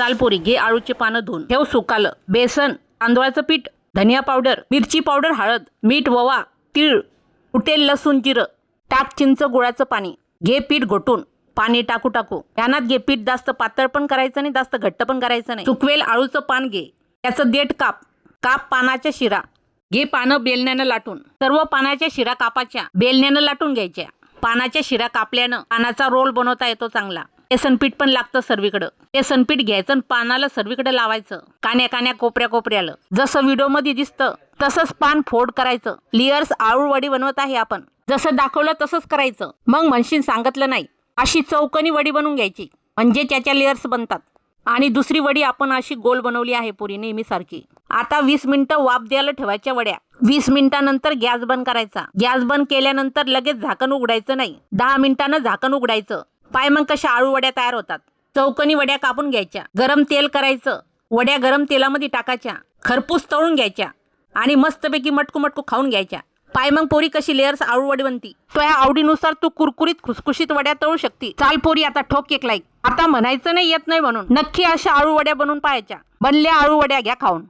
चालपोरी घे आळूचे पानं धुवून ठेव सुकालं. बेसन तांदळाचं पीठ धनिया पावडर मिरची पावडर हळद मीठ ववा तीळ फुटेल लसूण जिरं. टाक चिंच गुळाचं पाणी. घे पीठ घोटून. पाणी टाकू टाकू. यानात घे पीठ जास्त पातळ पण करायचं नाही जास्त घट्ट पण करायचं नाही. सुकवेल आळूचं पान घे. त्याचं देठ काप. काप पानाच्या शिरा. घे पानं बेलण्यानं लाटून. सर्व पानाच्या शिरा कापाच्या. बेलण्यानं लाटून घ्यायच्या. पानाच्या शिरा कापल्यानं पानाचा रोल बनवता येतो चांगला. बेसन पीठ पण लागतं सर्वीकडं. बेसन पीठ घ्यायचं आणि पानाला सर्वीकडे लावायचं. कान्या कान्या कोपऱ्या कोपऱ्याला जसं व्हिडिओमध्ये दिसतं तसंच पान फोड करायचं. लिअर्स आळूवडी बनवत आहे आपण. जसं दाखवलं तसंच करायचं. मग म्हणशील सांगितलं नाही. अशी चौकनी वडी बनवून घ्यायची. म्हणजे त्याच्या लेअर्स बनतात. आणि दुसरी वडी आपण अशी गोल बनवली आहे पुरी नेहमीसारखी. आता वीस मिनिटं वाफ द्यायला ठेवायच्या वड्या. वीस मिनिटानंतर गॅस बंद करायचा. गॅस बंद केल्यानंतर लगेच झाकण उघडायचं नाही. दहा मिनिटानं झाकण उघडायचं. पाय मग कशा आळू वड्या तयार होतात? चौकनी वड्या कापून घ्यायच्या. गरम तेल करायचं. वड्या गरम तेलामध्ये टाकायच्या. खरपूस तळून घ्यायच्या. आणि मस्तपैकी मटकू मटकू खाऊन घ्यायच्या. पाय मग पोरी कशी लेअर्स आळू वडी बनती? तो या आवडीनुसार तू कुरकुरीत खुसखुशीत वड्या तळू शकते. चाल पोरी आता ठोक एक लाईक आता म्हणायचं नाही येत नाही म्हणून. नक्की अशा आळू वड्या बनवून पाहायच्या. बनल्या आळू वड्या घ्या खाऊन.